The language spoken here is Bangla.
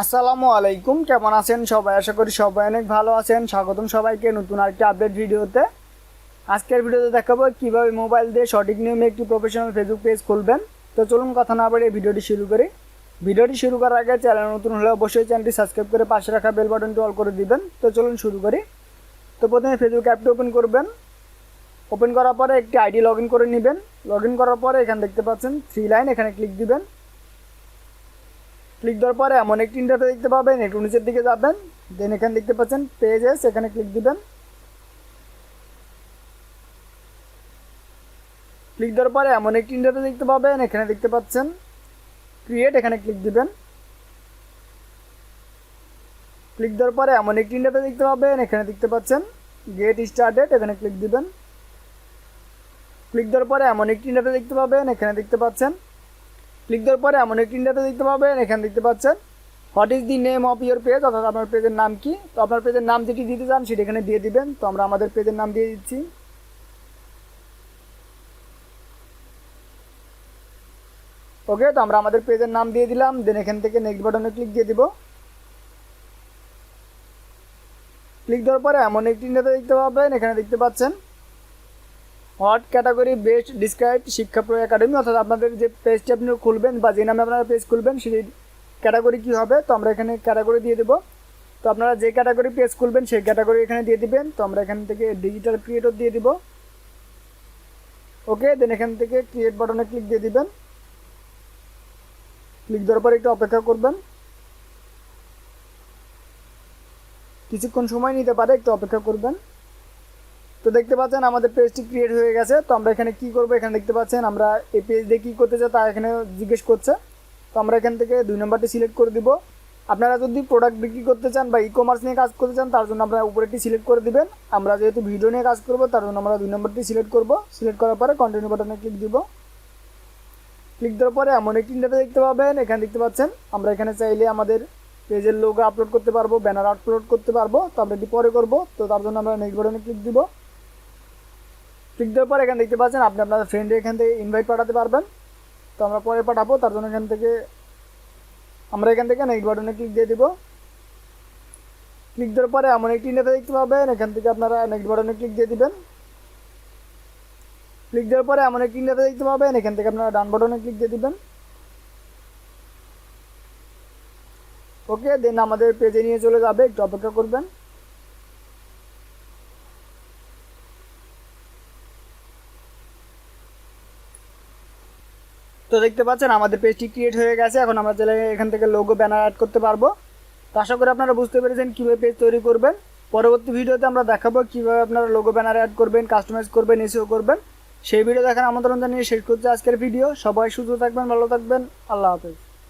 আসসালামু আলাইকুম, কেমন আছেন সবাই? আশা করি সবাই অনেক ভালো আছেন। স্বাগতম সবাইকে নতুন আরেকটি আপডেট ভিডিওতে। আজকের ভিডিওতে দেখাবো কীভাবে মোবাইল দিয়ে সঠিক নিয়মে একটি প্রফেশনাল ফেসবুক পেজ খুলবেন। তো চলুন কথা না বাড়িয়ে ভিডিওটি শুরু করি। ভিডিওটি শুরু করার আগে চ্যানেল নতুন হলে অবশ্যই চ্যানেলটি সাবস্ক্রাইব করে পাশে রাখা বেল বাটনটি অল করে দিবেন। তো চলুন শুরু করি। তো প্রথমে ফেসবুক অ্যাপটি ওপেন করবেন। ওপেন করার পরে একটি আইডি লগ করে নেবেন। লগ করার পরে এখানে দেখতে পাচ্ছেন থ্রি লাইন এখানে ক্লিক দিবেন। ক্লিক দেওয়ার পরে এমন একটি ইন্টারফেস দেখতে পাবেন, একটু নিচের দিকে যাবেন দেন এখানে দেখতে পাচ্ছেন পেজেস এখানে ক্লিক দিবেন। ক্লিক দেওয়ার পরে এমন একটি ইন্টারফেস দেখতে পাবেন, এখানে দেখতে পাচ্ছেন ক্রিয়েট এখানে ক্লিক দিবেন। ক্লিক দেওয়ার পরে এমন একটি ইন্টারফেস দেখতে পাবেন, এখানে দেখতে পাচ্ছেন গেট স্টার্টেড এখানে ক্লিক দিবেন। ক্লিক দেওয়ার পরে এমন একটি ইন্টারফেস দেখতে পাবেন, এখানে দেখতে পাচ্ছেন ক্লিক দেওয়ার পরে এমন একটি ইন্টারফেস দেখতে পাবেন, এখানে দেখতে পাচ্ছেন what is the name of your page অর্থাৎ আপনার পেজের নাম কি? তো আপনার পেজের নাম যেটি দিতে চান, সেটি এখানে দিয়ে দিবেন। তো আমরা আমাদের পেজের নাম দিয়ে দিচ্ছি। ওকে তো আমরা আমাদের পেজের নাম দিয়ে দিলাম দেন এখান থেকে নেক্সট বাটনে ক্লিক দিয়ে দিব। ক্লিক দেওয়ার পরে এমন একটি ইন্টারফেস দেখতে পাবেন, এখানে দেখতে পাচ্ছেন what category best describe Shiksha pro academy অর্থাৎ আপনাদের যে পেজটি আপনি খুলবেন বা যে নামে আপনারা পেজ খুলবেন, সেই ক্যাটাগরি কী হবে? তো আমরা এখানে ক্যাটাগরি দিয়ে দেবো। তো আপনারা যে ক্যাটাগরি পেজ খুলবেন, সেই ক্যাটাগরি এখানে দিয়ে দিবেন। তো আমরা এখান থেকে ডিজিটাল ক্রিয়েটর দিয়ে দিব। ওকে দেন এখান থেকে ক্রিয়েট বাটনে ক্লিক দিয়ে দিবেন। ক্লিক দেওয়ার পর একটু অপেক্ষা করবেন। কিছুক্ষণ সময় নিতে পারে, একটু অপেক্ষা করবেন। তো দেখতে পাচ্ছেন আমাদের পেজটি ক্রিয়েট হয়ে গেছে। তো আমরা এখানে কি করব? এখানে দেখতে পাচ্ছেন আমরা এই পেজ দিয়ে কী করতে চাই তা এখানে জিজ্ঞেস করছে। তো আমরা এখান থেকে দুই নম্বরটি সিলেক্ট করে দিব। আপনারা যদি প্রোডাক্ট বিক্রি করতে চান বা ই কমার্স নিয়ে কাজ করতে চান, তার জন্য আপনারা উপরেটি সিলেক্ট করে দিবেন। আমরা যেহেতু ভিডিও নিয়ে কাজ করব, তার জন্য আমরা দুই নম্বরটি সিলেক্ট করব। সিলেক্ট করার পরে কন্টিনিউ বাটনে ক্লিক দিব। ক্লিক দেওয়ার পরে এমন একটি ইন্টারফেস দেখতে পাবেন। এখানে দেখতে পাচ্ছেন, আমরা এখানে চাইলে আমাদের পেজের লোগো আপলোড করতে পারব ব্যানার আপলোড করতে পারব। তো আমরা এটি পরে করব। তো তার জন্য আমরা নেক্সট বাটনে ক্লিক দিব। ক্লিক দেওয়ার পর এখানে দেখতে পাচ্ছেন আপনি আপনার ফ্রেন্ডে এখান থেকে ইনভাইট পাঠাতে পারবেন। তো আমরা পরে পাঠাবো, তার জন্য এখান থেকে আমরা এখান থেকে নেক্সট বাটনে ক্লিক দিয়ে দিব। ক্লিক দেওয়ার পরে এমন একটি ইন্টারফেস দেখতে পাবেন, এখান থেকে আপনারা নেক্সট বাটনে ক্লিক দিয়ে দিবেন। ক্লিক দেওয়ার পরে এমন একটি ইন্টারফেস দেখতে পাবেন, এখান থেকে আপনারা ডান বাটনে ক্লিক দিয়ে দিবেন। ওকে দেন আমাদের পেজে নিয়ে চলে যাবে, একটু অপেক্ষা করবেন। তো দেখতে পাচ্ছেন, আমাদের পেজটি ক্রিয়েট হয়ে গেছে। এখন আমরা চাইলে এখান থেকে লোগো ব্যানার অ্যাড করতে পারব। তো আশা করি আপনারা বুঝতে পেরেছেন কীভাবে পেজ তৈরি করবেন। পরবর্তী ভিডিওতে আমরা দেখাবো কীভাবে আপনারা লোগো ব্যানার অ্যাড করবেন কাস্টমাইজ করবেন এসিও করবেন। সেই ভিডিও দেখার আমন্ত্রণ জানিয়ে শেষ করছে আজকের ভিডিও সবাই সুস্থ থাকবেন, ভালো থাকবেন। আল্লাহ হাফেজ।